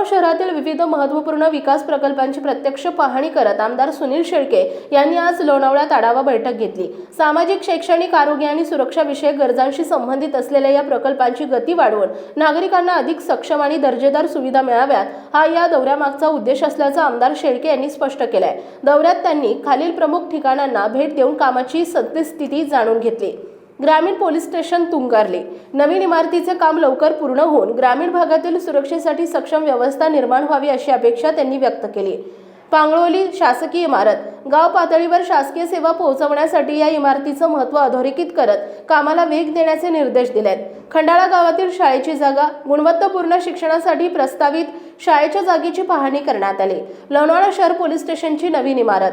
जळगाव शहरातील विविध महत्त्वपूर्ण विकास प्रकल्पांची प्रत्यक्ष पाहणी करत आमदार सुनील शेळके यांनी आज लोणावळ्यात आढावा बैठक घेतली. सामाजिक शैक्षणिक आरोग्य आणि सुरक्षाविषयक गरजांशी संबंधित असलेल्या या प्रकल्पांची गती वाढवून नागरिकांना अधिक सक्षम आणि दर्जेदार सुविधा मिळाव्यात हा या दौऱ्यामागचा उद्देश असल्याचं आमदार शेळके यांनी स्पष्ट केलंय. दौऱ्यात त्यांनी खालील प्रमुख ठिकाणांना भेट देऊन कामाची सद्यस्थिती जाणून घेतली. ग्रामीण पोलीस स्टेशन तुंगारले. नवीन इमारतीचे काम लवकर पूर्ण होऊन ग्रामीण भागातील सुरक्षेसाठी सक्षम व्यवस्था निर्माण व्हावी अशी अपेक्षा त्यांनी व्यक्त केली. पांगळोली शासकीय इमारत गाव पातळीवर शासकीय सेवा पोहोचवण्यासाठी या इमारतीचं महत्त्व अधोरेखित करत कामाला वेग देण्याचे निर्देश दिलेत. खंडाळा गावातील शाळेची जागा गुणवत्तापूर्ण शिक्षणासाठी प्रस्तावित शाळेच्या जागेची पाहणी करण्यात आली. लोणावळा शहर पोलीस स्टेशनची नवीन इमारत.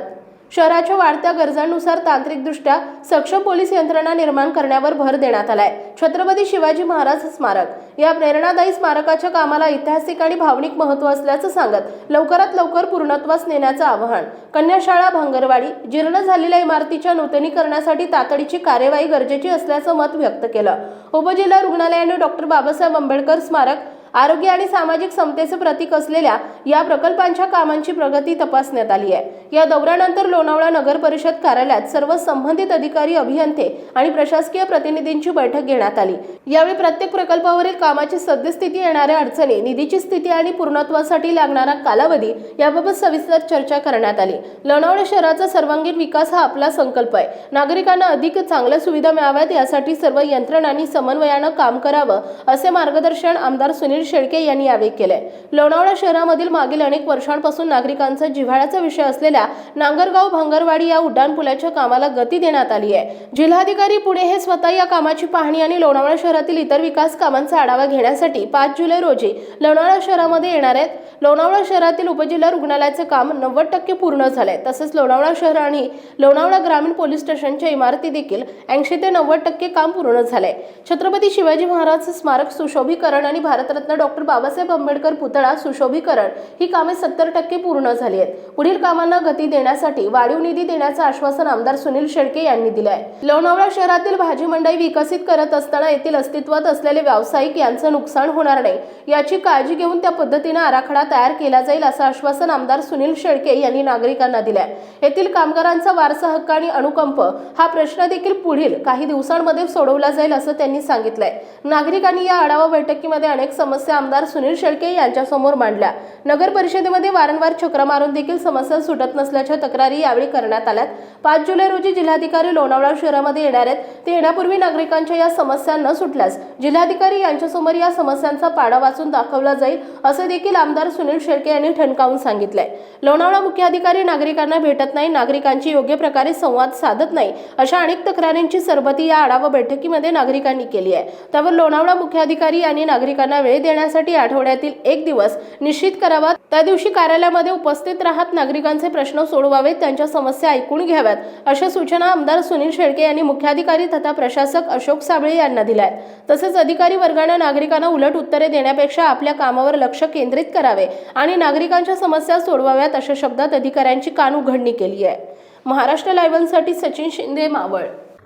शहराच्या वाढत्या गरजांनुसार तांत्रिकदृष्ट्या सक्षम पोलीस यंत्रणा निर्माण करण्यावर भर देण्यात आलाय. छत्रपती शिवाजी महाराज स्मारक. या प्रेरणादायी स्मारकाच्या कामाला ऐतिहासिक आणि भावनिक महत्त्व असल्याचं सांगत लवकरात लवकर पूर्णत्वास नेण्याचं आवाहन. कन्याशाळा भांगरवाडी जीर्ण झालेल्या इमारतीच्या नूतनीकरणासाठी तातडीची कार्यवाही गरजेची असल्याचं मत व्यक्त केलं. उपजिल्हा रुग्णालयाने डॉक्टर बाबासाहेब आंबेडकर स्मारक आरोग्य आणि सामाजिक समतेचे प्रतीक असलेल्या या प्रकल्पांच्या कामांची प्रगती तपासण्यात आली आहे. या दौऱ्यानंतर लोणावळा नगर परिषद कार्यालयात सर्व संबंधित अधिकारी अभियंते आणि प्रशासकीय प्रतिनिधींची बैठक घेण्यात आली. यावेळी प्रत्येक प्रकल्पावरील कामाची सद्यस्थिती येणाऱ्या अडचणी निधीची स्थिती आणि पूर्णत्वासाठी लागणारा कालावधी याबाबत सविस्तर चर्चा करण्यात आली. लोणावळा शहराचा सर्वांगीण विकास हा आपला संकल्प आहे. नागरिकांना अधिक चांगल्या सुविधा मिळाव्यात यासाठी सर्व यंत्रणांनी समन्वयानं काम करावं असे मार्गदर्शन आमदार सुनील शेळके यांनी यावेळी केलंय. लोणावळा शहरामधील मागील अनेक वर्षांपासून नागरिकांचा जिव्हाळ्याचा विषय असलेल्या नांगरगाव भांगरवाडी या उड्डाणपुलाच्या कामाला गती देण्यात आली आहे. जिल्हाधिकारी पुणे हे स्वतः या कामाची पाहणी आणि लोणावळा शहरातील इतर विकास कामांचा आढावा घेण्यासाठी पाच जुलै रोजी लोणावळा शहरामध्ये येणार आहेत. लोणावळा शहरातील उपजिल्हा रुग्णालयाचे काम नव्वद टक्के पूर्ण झाले तसेच लोणावळा शहर आणि लोणावळा ग्रामीण पोलीस स्टेशनच्या इमारती देखील ऐंशी ते नव्वद टक्के काम पूर्ण झाले छत्रपती शिवाजी महाराज स्मारक सुशोभीकरण आणि भारतरत्न डॉक्टर बाबासाहेब आंबेडकर पुतळा सुशोभीकरण. ही कामे सत्तर टक्के पूर्ण झाली आहेत. पुढील कामांना गती देण्यासाठी वाढीव निधी देण्याचं आश्वासन आमदार सुनील शेळके यांनी दिलं आहे लोणावळा शहरातील भाजी मंडई विकसित करत असताना येथील अस्तित्वात असलेले व्यावसायिक यांचं नुकसान होणार नाही. याची काळजी घेऊन त्या पद्धतीनं आराखडा तयार केला जाईल असं आश्वासन आमदार सुनील शेळके यांनी नागरिकांना दिलंय. येथील कामगारांचा वारसा हक्क आणि अनुकंप हा प्रश्न देखील पुढील काही दिवसांमध्ये सोडवला जाईल असं त्यांनी सांगितलंय. नागरिकांनी या आढावा बैठकीमध्ये अनेक समस्या आमदार सुनील शेळके यांच्यासमोर मांडल्या. नगर परिषदेमध्ये वारंवार चक्र मारून देखील समस्या सुटत नसल्याच्या तक्रारी यावेळी करण्यात आल्यात. पाच जुलै रोजी जिल्हाधिकारी लोणावळा शहरामध्ये येणार आहेत. ते येण्यापूर्वी नागरिकांच्या या समस्या न सुटल्यास जिल्हाधिकारी यांच्यासमोर या समस्यांचा पाडा वाचून दाखवला जाईल असं देखील आमदार सुनील शेळके यांनी ठणकावून सांगितलंय. लोणावळा मुख्याधिकारी नागरिकांना भेटत नाही नागरिकांची योग्य प्रकारे संवाद साधत नाही अशा अनेक तक्रारींची सरबती या आढावा बैठकीमध्ये नागरिकांनी केली आहे. त्यावर लोणावळा मुख्याधिकारी यांनी नागरिकांना वेळ देण्यासाठी आठवड्यातील एक दिवस निश्चित करावा. त्या दिवशी कार्यालयामध्ये उपस्थित राहत नागरिकांचे प्रश्न सोडवावेत त्यांच्या समस्या ऐकून घ्याव्यात अशा सूचना आमदार सुनील शेळके यांनी मुख्याधिकारी तथा प्रशासक अशोक साबळे यांना दिल्या आहेत तसेच अधिकारी वर्गाने नागरिकांना उलट उत्तरे देण्यापेक्षा आपल्या कामावर लक्ष केंद्रित करावे आणि नागरिकांच्या समस्या सोडवाव्यात अशा शब्दात अधिकाऱ्यांची कान उघडणी केली आहे. महाराष्ट्र लायव्हसाठी सचिन शिंदे मावळ.